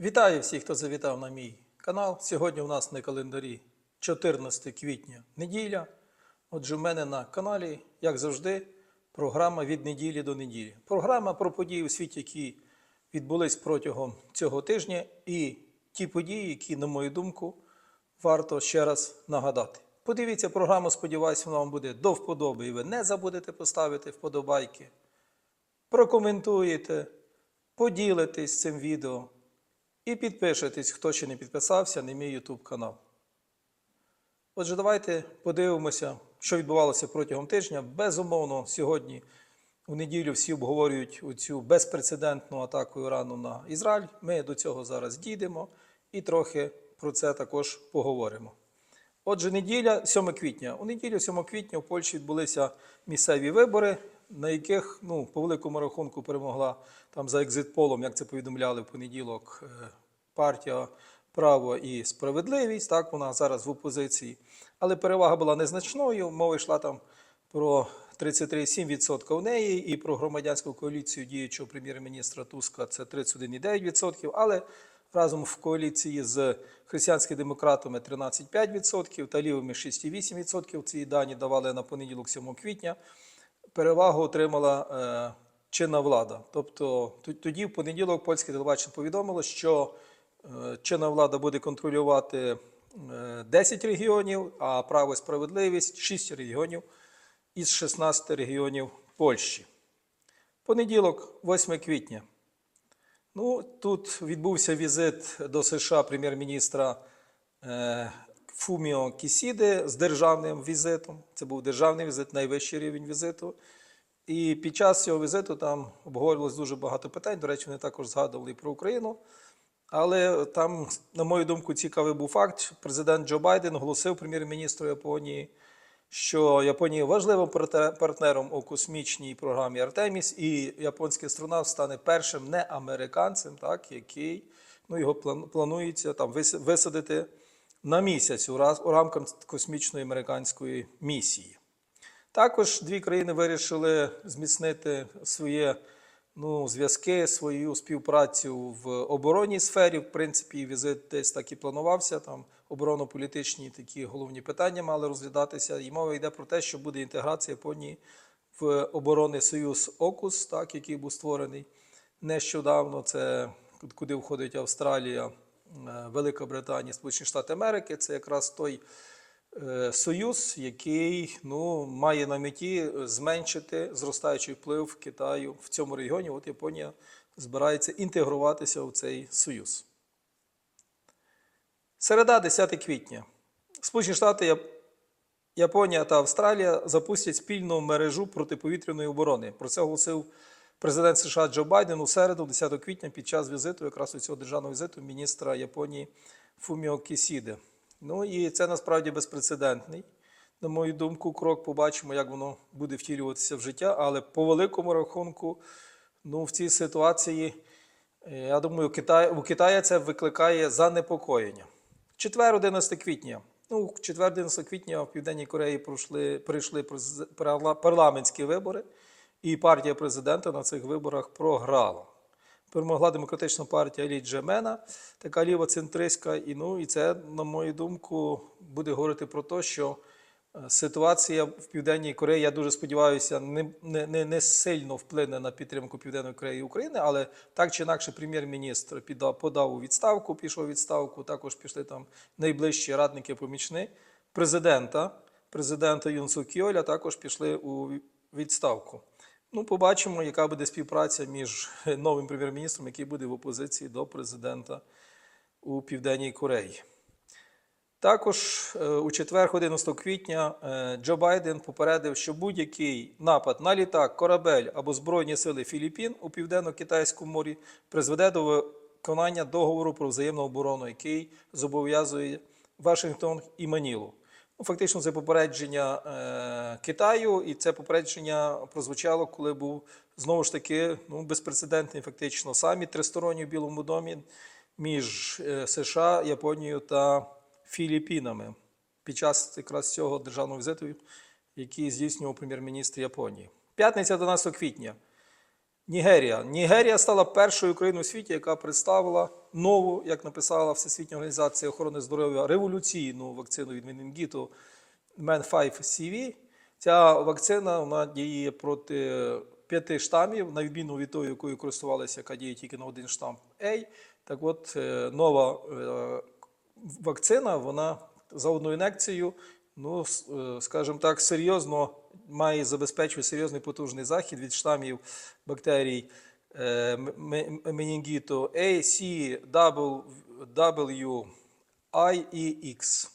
Вітаю всіх, хто завітав на мій канал. Сьогодні у нас на календарі 14 квітня неділя. Отже, в мене на каналі, як завжди, програма від неділі до неділі. Програма про події у світі, які відбулись протягом цього тижня, і ті події, які, на мою думку, варто ще раз нагадати. Подивіться програму, сподіваюся, вона вам буде до вподоби, і ви не забудете поставити вподобайки. Прокоментуєте, поділитесь цим відео і підпишитесь, хто ще не підписався на мій YouTube канал. Отже, давайте подивимося, що відбувалося протягом тижня. Безумовно, сьогодні у неділю всі обговорюють цю безпрецедентну атаку Ірану на Ізраїль. Ми до цього зараз дійдемо і трохи про це також поговоримо. Отже, неділя 7 квітня. У неділю 7 квітня в Польщі відбулися місцеві вибори, на яких ну, по великому рахунку перемогла там за екзитполом, як це повідомляли в понеділок, е, партія Право і справедливість. Так, вона зараз в опозиції. Але перевага була незначною. Мова йшла там про 33,7% у неї, і про громадянську коаліцію діючого прем'єр-міністра Туска це 31,9%. Але разом в коаліції з християнськими демократами 13,5% та лівими 6,8%. Ці дані давали на понеділок 7 квітня. Перевагу отримала е, чинна влада. Тобто тоді, в понеділок, польське телебачення повідомило, що е, чинна влада буде контролювати е, 10 регіонів, а право і справедливість 6 регіонів із 16 регіонів Польщі. Понеділок, 8 квітня. Ну, тут відбувся візит до США прем'єр-міністра е, Фуміо Кісіди з державним візитом. Це був державний візит, найвищий рівень візиту. І під час цього візиту там обговорювалось дуже багато питань. До речі, вони також згадували і про Україну. Але там, на мою думку, цікавий був факт. Президент Джо Байден оголосив прем'єр-міністру Японії, що Японія важливим партнером у космічній програмі Артеміс, і японський астронавт стане першим не американцем, так, який ну, його планується там висадити на місяць у, раз, у рамках космічної американської місії. Також дві країни вирішили зміцнити своє ну, зв'язки, свою співпрацю в оборонній сфері. В принципі, візит десь так і планувався. Там оборонно-політичні такі головні питання мали розглядатися. І мова йде про те, що буде інтеграція Японії в оборонний союз ОКУС, так, який був створений нещодавно. Це куди входить Австралія, Велика Британія, Сполучені Штати Америки. Це якраз той е, союз, який ну, має на меті зменшити зростаючий вплив Китаю в цьому регіоні. От Японія збирається інтегруватися в цей союз. Середа, 10 квітня. Сполучені Штати, Японія та Австралія запустять спільну мережу протиповітряної оборони. Про це оголосив президент США Джо Байден у середу, 10 квітня, під час візиту, якраз у цього державного візиту міністра Японії Фуміо Кісіде. Ну і це насправді безпрецедентний. На мою думку, крок побачимо, як воно буде втілюватися в життя. Але по великому рахунку, ну, в цій ситуації, е, я думаю, Китай, у Китаї це викликає занепокоєння. Четвер, 11 квітня. Ну, четвер, 11 квітня в Південній Кореї пройшли, прийшли парламентські вибори, і партія президента на цих виборах програла. Перемогла демократична партія Лі Джемена, така лівоцентристська. І, ну, і це, на мою думку, буде говорити про те, що е, ситуація в Південній Кореї, я дуже сподіваюся, не, не, не, сильно вплине на підтримку Південної Кореї і України, але так чи інакше прем'єр-міністр подав у відставку, пішов у відставку, також пішли там найближчі радники помічни президента, президента Юн Су Кіоля також пішли у відставку. Ну, побачимо, яка буде співпраця між новим прем'єр-міністром, який буде в опозиції до президента у Південній Кореї. Також е, у четвер, 11 квітня, е, Джо Байден попередив, що будь-який напад на літак, корабель або Збройні сили Філіппін у південно-китайському морі призведе до виконання договору про взаємну оборону, який зобов'язує Вашингтон і Манілу. Ну, фактично, це попередження е, Китаю, і це попередження прозвучало, коли був знову ж таки ну, безпрецедентний фактично саміт тристоронній в Білому домі між е, США, Японією та Філіппінами під час якраз цього державного візиту, який здійснював прем'єр-міністр Японії. П'ятниця 11 квітня. Нігерія. Нігерія стала першою країною у світі, яка представила нову, як написала Всесвітня організація охорони здоров'я, революційну вакцину від менінгіту Men 5 CV. Ця вакцина вона діє проти п'яти штамів, на відміну від тої, якою користувалися, яка діє тільки на один штам A. Так от, е, нова е, вакцина, вона за одну інекцію, ну, е, скажімо так, серйозно має забезпечувати серйозний потужний захід від штамів бактерій менінгіту A, C, W, W, I і X.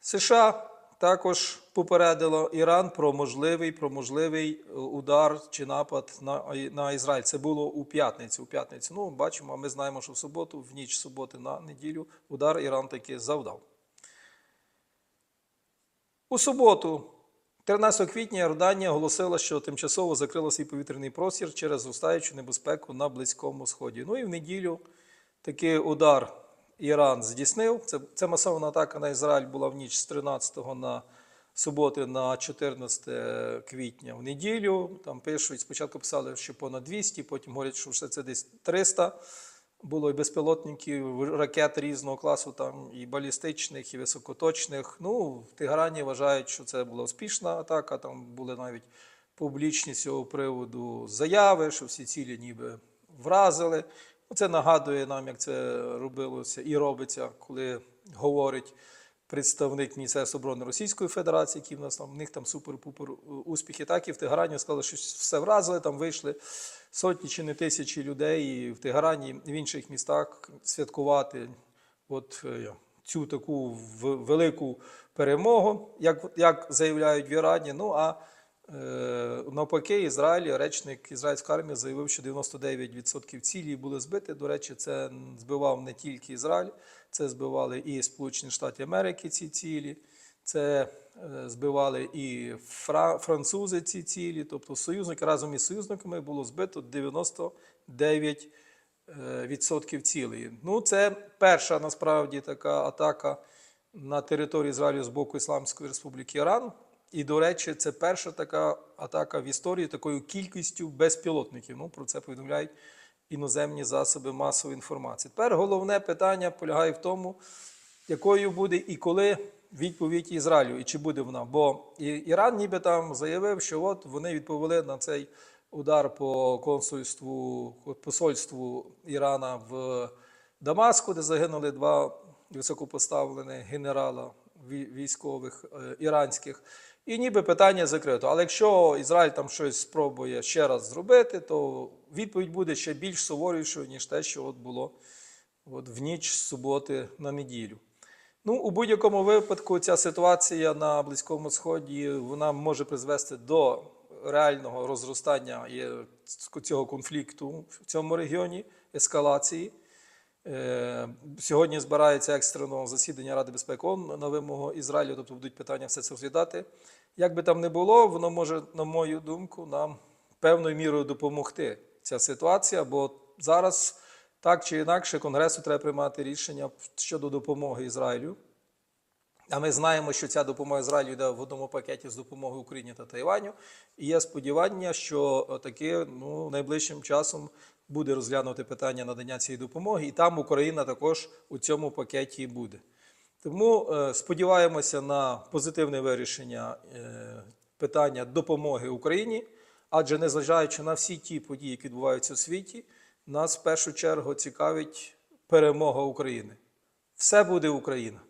США також попередило Іран про можливий, про можливий е, удар чи напад на, на Ізраїль. Це було у п'ятницю. У п'ятницю. Ну, бачимо, ми знаємо, що в суботу, в ніч суботи на неділю, удар Іран таки завдав. У суботу, 13 квітня, Йорданія оголосила, що тимчасово закрила свій повітряний простір через зростаючу небезпеку на Близькому Сході. Ну і в неділю такий удар Іран здійснив. Це, це масована атака на Ізраїль була в ніч з 13 на суботи на 14 квітня в неділю. Там пишуть, спочатку писали, що понад 200, потім говорять, що все це десь 300. Було і безпілотників, ракет різного класу, там і балістичних, і високоточних. Ну, в Тегерані вважають, що це була успішна атака. Там були навіть публічні з цього приводу заяви, що всі цілі ніби вразили. Ну, Це нагадує нам, як це робилося і робиться, коли говорить представник Міністерства оборони Російської Федерації, який в нас там, в них там супер-пупер успіхи. Так і в Тегерані сказали, що все вразили, там вийшли сотні чи не тисячі людей і в Тегерані, в інших містах святкувати от е, цю таку велику перемогу, як, як заявляють в Ірані. Ну а е, навпаки, Ізраїль, речник ізраїльської армії заявив, що 99% цілі були збиті. До речі, це збивав не тільки Ізраїль, це збивали і Сполучені Штати Америки ці цілі. Це е, збивали і французи ці цілі, тобто союзники разом із союзниками було збито 99% е, цілей. Ну, це перша насправді така атака на території Ізраїлю з боку Ісламської Республіки Іран. І, до речі, це перша така атака в історії такою кількістю безпілотників. Ну, про це повідомляють іноземні засоби масової інформації. Тепер головне питання полягає в тому, якою буде і коли відповідь Ізраїлю, і чи буде вона. Бо Іран ніби там заявив, що от вони відповіли на цей удар по консульству, посольству Ірана в Дамаску, де загинули два високопоставлених генерала військових е, іранських. І ніби питання закрито. Але якщо Ізраїль там щось спробує ще раз зробити, то відповідь буде ще більш суворішою, ніж те, що от було от в ніч з суботи на неділю. Ну, у будь-якому випадку ця ситуація на Близькому Сході вона може призвести до реального розростання цього конфлікту в цьому регіоні, ескалації. Е, Сьогодні збирається екстрено засідання Ради безпеки ООН на вимогу Ізраїлю, тобто будуть питання все це розглядати. Як би там не було, воно може, на мою думку, нам певною мірою допомогти ця ситуація, бо зараз так чи інакше Конгресу треба приймати рішення щодо допомоги Ізраїлю. А ми знаємо, що ця допомога Ізраїлю йде в одному пакеті з допомогою Україні та Тайваню. І є сподівання, що е, таки ну, найближчим часом буде розглянути питання надання цієї допомоги, і там Україна також у цьому пакеті буде. Тому е, сподіваємося на позитивне вирішення е, питання допомоги Україні, адже незважаючи на всі ті події, які відбуваються у світі, нас в першу чергу цікавить перемога України. Все буде Україна.